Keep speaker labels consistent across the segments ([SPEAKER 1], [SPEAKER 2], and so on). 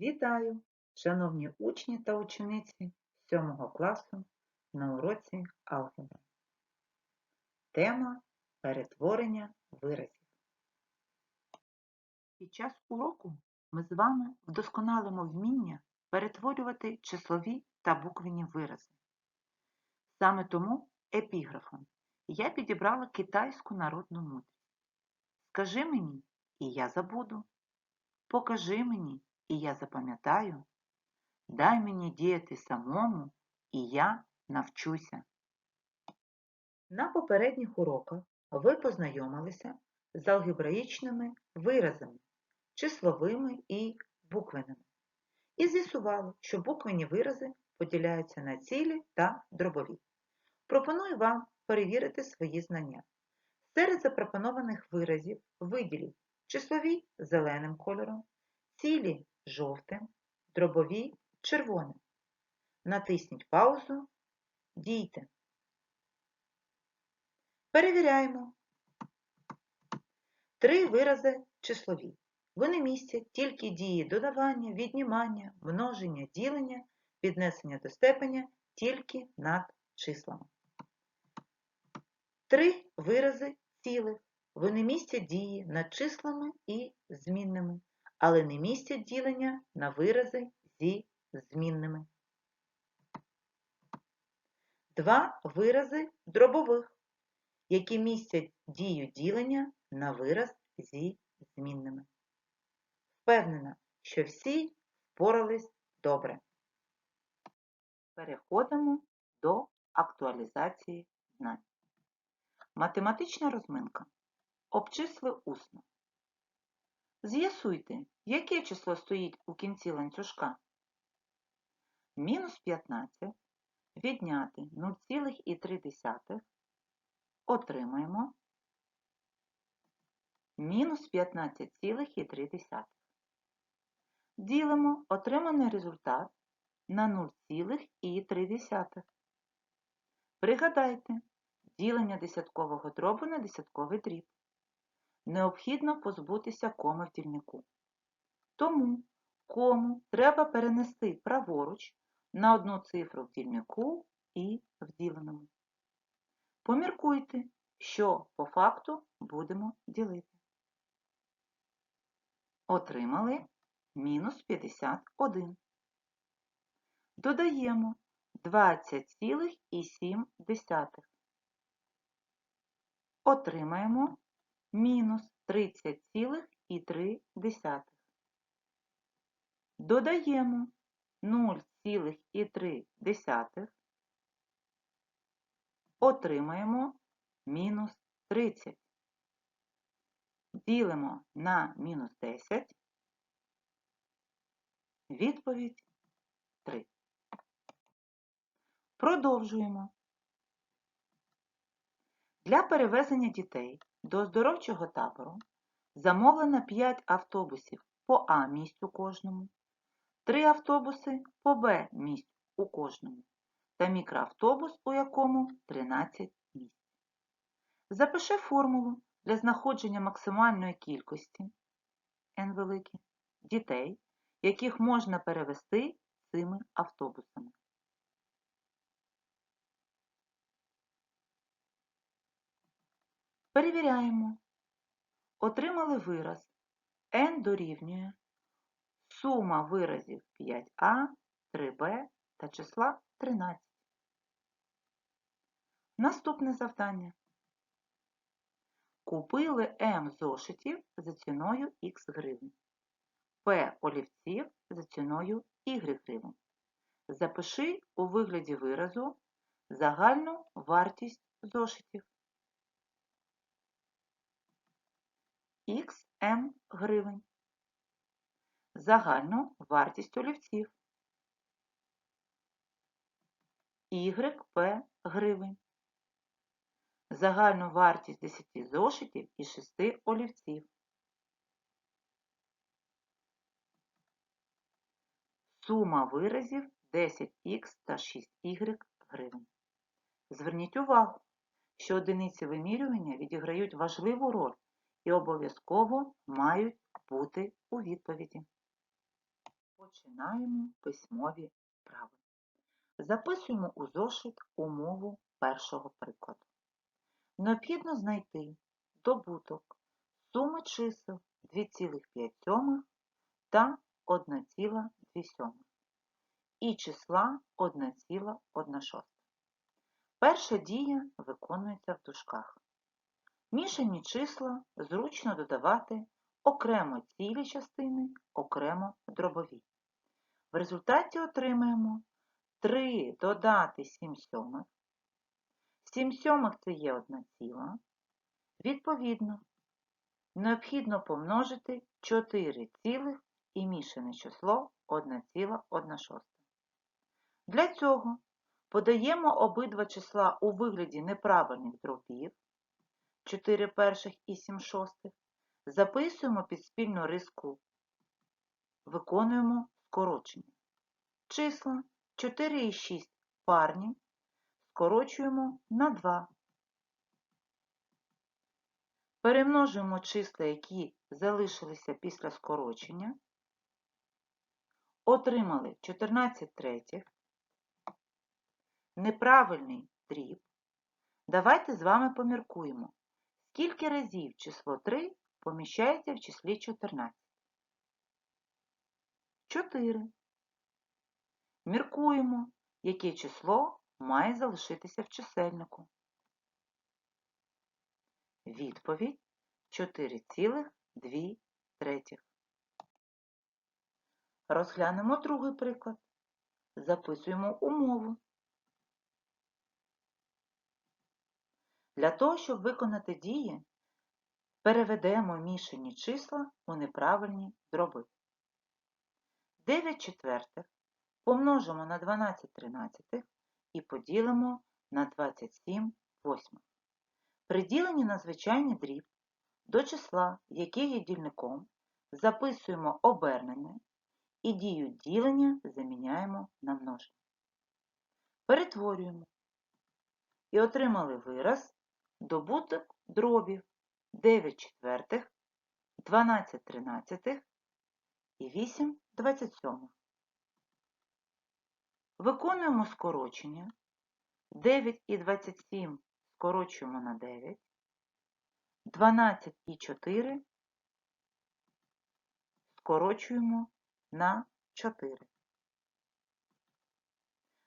[SPEAKER 1] Вітаю, шановні учні та учениці 7 класу на уроці алгебра. Тема перетворення виразів. Під час уроку ми з вами вдосконалимо вміння перетворювати числові та буквені вирази. Саме тому епіграфом я підібрала китайську народну мудрість. Скажи мені, і я забуду. Покажи мені, і я запам'ятаю. Дай мені діяти самому, і я навчуся. На попередніх уроках ви познайомилися з алгебраїчними виразами, числовими і буквеними. І з'ясували, що буквені вирази поділяються на цілі та дробові. Пропоную вам перевірити свої знання. Серед запропонованих виразів виділіть числові зеленим кольором, цілі жовтим, дробові червоним. Натисніть паузу, дійте. Перевіряємо. Три вирази числові. Вони містять тільки дії додавання, віднімання, множення, ділення, піднесення до степеня тільки над числами. Три вирази цілих. Вони містять дії над числами і змінними, але не містять ділення на вирази зі змінними. Два вирази дробових, які містять дію ділення на вираз зі змінними. Впевнена, що всі впорались добре. Переходимо до актуалізації знань. Математична розминка. Обчисли усно. З'ясуйте, яке число стоїть у кінці ланцюжка. Мінус 15 відняти 0,3 отримаємо мінус 15,3. Ділимо отриманий результат на 0,3. Пригадайте, ділення десяткового дробу на десятковий дріб. Необхідно позбутися коми в дільнику. Тому кому треба перенести праворуч на одну цифру в дільнику і в діленому. Поміркуйте, що по факту будемо ділити. Отримали мінус 51. Додаємо 20,7. Отримаємо мінус 30,3. Додаємо 0,3. Отримаємо мінус 30. Ділимо на мінус 10. Відповідь 3. Продовжуємо. Для перевезення дітей до оздоровчого табору замовлено 5 автобусів по А місцю кожному, 3 автобуси по Б місць у кожному та мікроавтобус, у якому 13 місць. Запиши формулу для знаходження максимальної кількості N великі дітей, яких можна перевести цими автобусами. Перевіряємо. Отримали вираз n дорівнює сума виразів 5а, 3b та числа 13. Наступне завдання. Купили М зошитів за ціною Х гривень. П олівців за ціною Y гривень. Запиши у вигляді виразу загальну вартість зошитів. XM гривень. Загальну вартість олівців. YP гривень. Загальну вартість 10 зошитів і 6 олівців. Сума виразів 10х та 6y гривень. Зверніть увагу, що одиниці вимірювання відіграють важливу роль і обов'язково мають бути у відповіді. Починаємо письмові вправи. Записуємо у зошит умову першого прикладу. Необхідно знайти добуток суми чисел 2,5 та 1,2 і числа 1,1. Перша дія виконується в дужках. Мішані числа зручно додавати окремо цілі частини, окремо дробові. В результаті отримаємо 3 додати 7 сьомих. 7 сьомих це є 1 ціла. Відповідно, необхідно помножити 4 цілих і мішане число 1,1 Для цього подаємо обидва числа у вигляді неправильних дробів 4 перших і 7 шостих, записуємо під спільну риску, виконуємо скорочення. Числа 4 і 6 парні скорочуємо на 2. Перемножуємо числа, які залишилися після скорочення. Отримали 14 третіх, неправильний дріб. Давайте з вами поміркуємо, скільки разів число 3 поміщається в числі 14. 4. Міркуємо, яке число має залишитися в чисельнику. Відповідь 4,2. Розглянемо другий приклад. Записуємо умову. Для того, щоб виконати дії, переведемо мішані числа у неправильні дроби. 9 четвертих помножимо на 12 тринадцятих і поділимо на 27 восьмих. При діленні на звичайний дріб до числа, яке є дільником, записуємо обернене і дію ділення заміняємо на множення. Перетворюємо і отримали вираз добуток дробів 9 четвертих, 12 тринадцятих і 8 27. Виконуємо скорочення. 9 і 27 скорочуємо на 9, 12 і 4 скорочуємо на 4.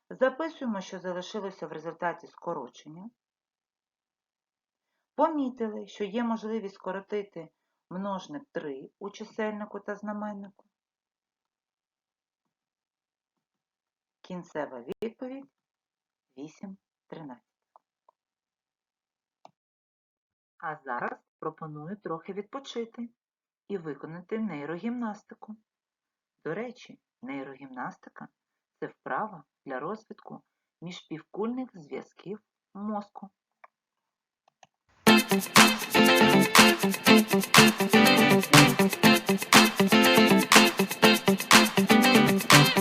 [SPEAKER 1] Записуємо, що залишилося в результаті скорочення. Помітили, що є можливість скоротити множник 3 у чисельнику та знаменнику. Кінцева відповідь 8 13. А зараз пропоную трохи відпочити і виконати нейрогімнастику. До речі, нейрогімнастика це вправа для розвитку міжпівкульних зв'язків мозку. thank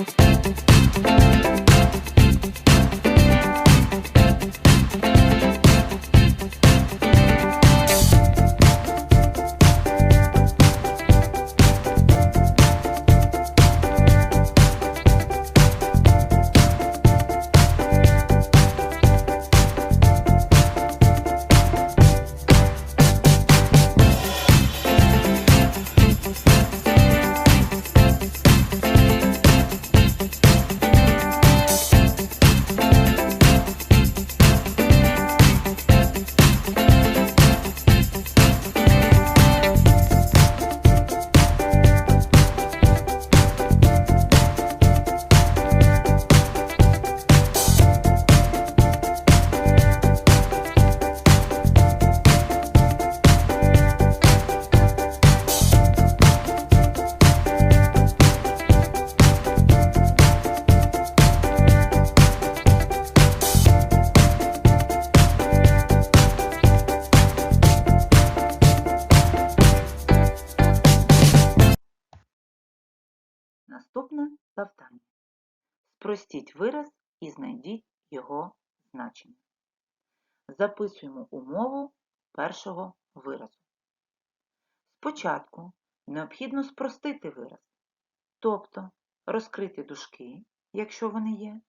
[SPEAKER 1] you вираз і знайдіть його значення. Записуємо умову першого виразу. Спочатку необхідно спростити вираз, тобто розкрити дужки, якщо вони є,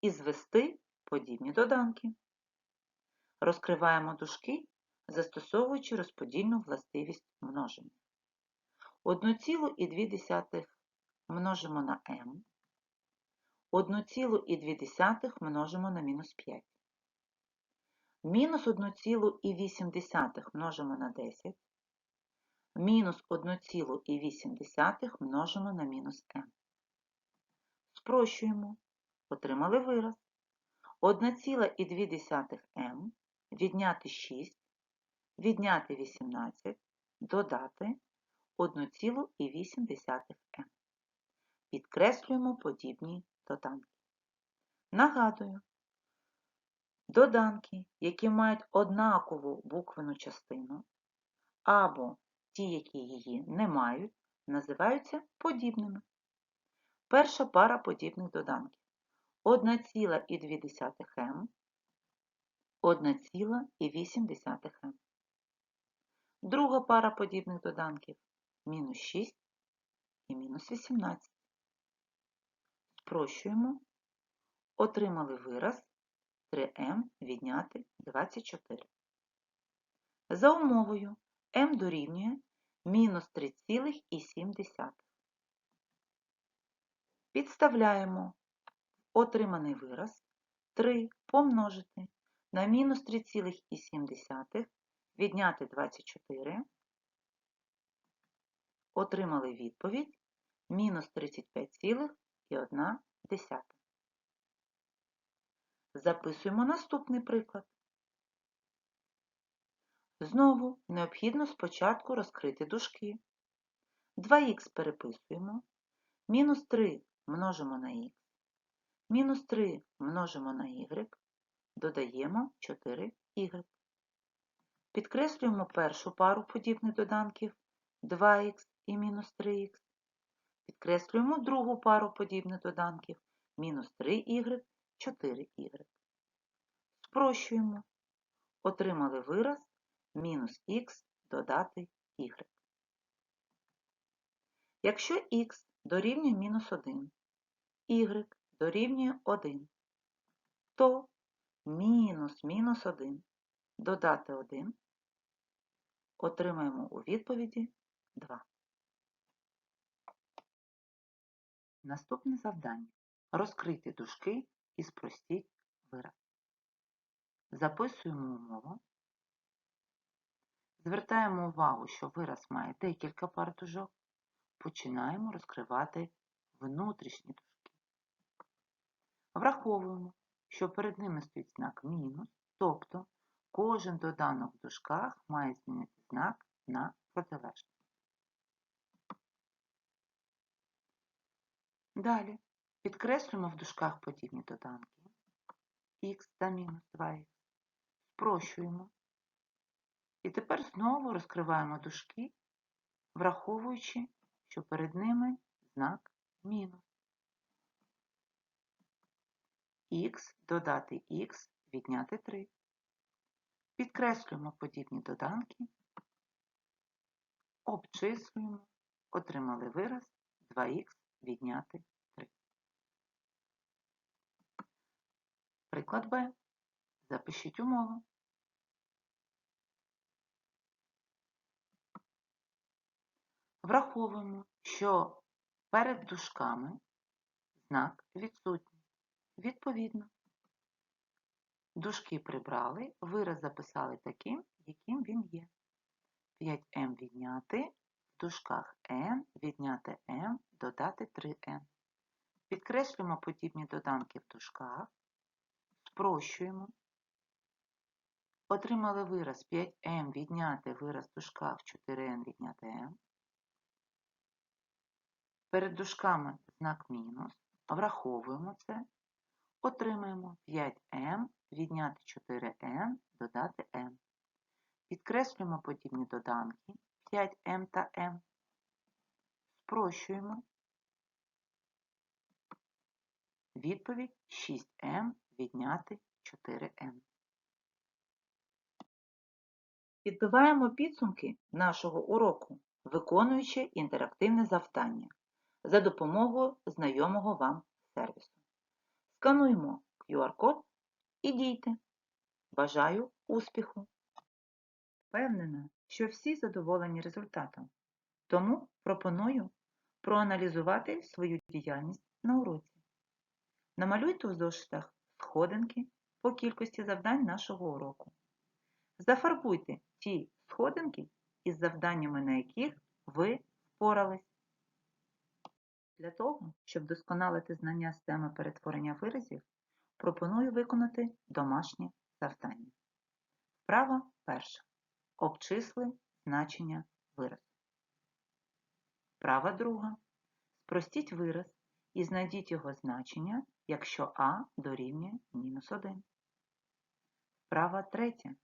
[SPEAKER 1] і звести подібні доданки. Розкриваємо дужки, застосовуючи розподільну властивість множення. 1,2 множимо на m, 1,2 множимо на мінус 5. Мінус 1,8 множимо на 10, мінус 1,8 множимо на мінус m. Спрощуємо, отримали вираз. 1,2m відняти 6, відняти 18, додати 1,8m. Підкреслюємо подібні доданки. Нагадую, доданки, які мають однакову буквену частину, або ті, які її не мають, називаються подібними. Перша пара подібних доданків 1,2m, 1,8m. Друга пара подібних доданків мінус 6 і мінус 18. Спрощуємо, отримали вираз 3m відняти 24. За умовою m дорівнює мінус 3,7. Підставляємо отриманий вираз 3 помножити на мінус 3,7 відняти 24. Отримали відповідь мінус 35,1. Записуємо наступний приклад. Знову необхідно спочатку розкрити дужки. 2х переписуємо, мінус 3 множимо на х, мінус 3 множимо на y, додаємо 4y. Підкреслюємо першу пару подібних доданків 2х і мінус 3х. Підкреслюємо другу пару подібних доданків мінус 3y, 4y. Спрощуємо. Отримали вираз мінус х додати y. Якщо х дорівнює мінус 1, y дорівнює 1, то мінус мінус 1 додати 1 отримаємо у відповіді 2. Наступне завдання. Розкрити дужки і спростіть вираз. Записуємо умову. Звертаємо увагу, що вираз має декілька пар дужок. Починаємо розкривати внутрішні дужки. Враховуємо, що перед ними стоїть знак мінус, тобто кожен доданок в дужках має змінити знак на протилежний. Далі підкреслюємо в дужках подібні доданки х та мінус 2х, спрощуємо. І тепер знову розкриваємо дужки, враховуючи, що перед ними знак мінус. х додати х відняти 3. Підкреслюємо подібні доданки, обчислюємо, отримали вираз 2х відняти 3. Приклад Б. Запишіть умову. Враховуємо, що перед дужками знак відсутній. Відповідно, дужки прибрали, вираз записали таким, яким він є. 5m відняти, в дужках n відняти m, додати 3n. Підкреслюємо подібні доданки в дужках, спрощуємо. Отримали вираз 5m відняти вираз в дужках 4n відняти m. Перед дужками знак мінус. Враховуємо це. Отримаємо 5m відняти 4n, додати m. Підкреслюємо подібні доданки 5m та m. Спрощуємо. Відповідь 6m відняти 4m. Підбиваємо підсумки нашого уроку, виконуючи інтерактивне завдання. за допомогою знайомого вам сервісу. Скануємо QR-код і дійте. Бажаю успіху! Впевнена, що всі задоволені результатом, тому пропоную проаналізувати свою діяльність на уроці. Намалюйте у зошитах сходинки по кількості завдань нашого уроку. Зафарбуйте ті сходинки із завданнями, на яких ви впорались. Для того, щоб досконалити знання з теми перетворення виразів, пропоную виконати домашнє завдання. Вправа перша. Обчисли значення виразу. Вправа друга. Спростіть вираз і знайдіть його значення, якщо а дорівнює мінус 1. Права третя.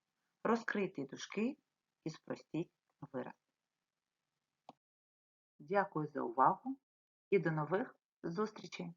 [SPEAKER 1] Розкрийте дужки і спростіть вираз. Дякую за увагу і до нових зустрічей!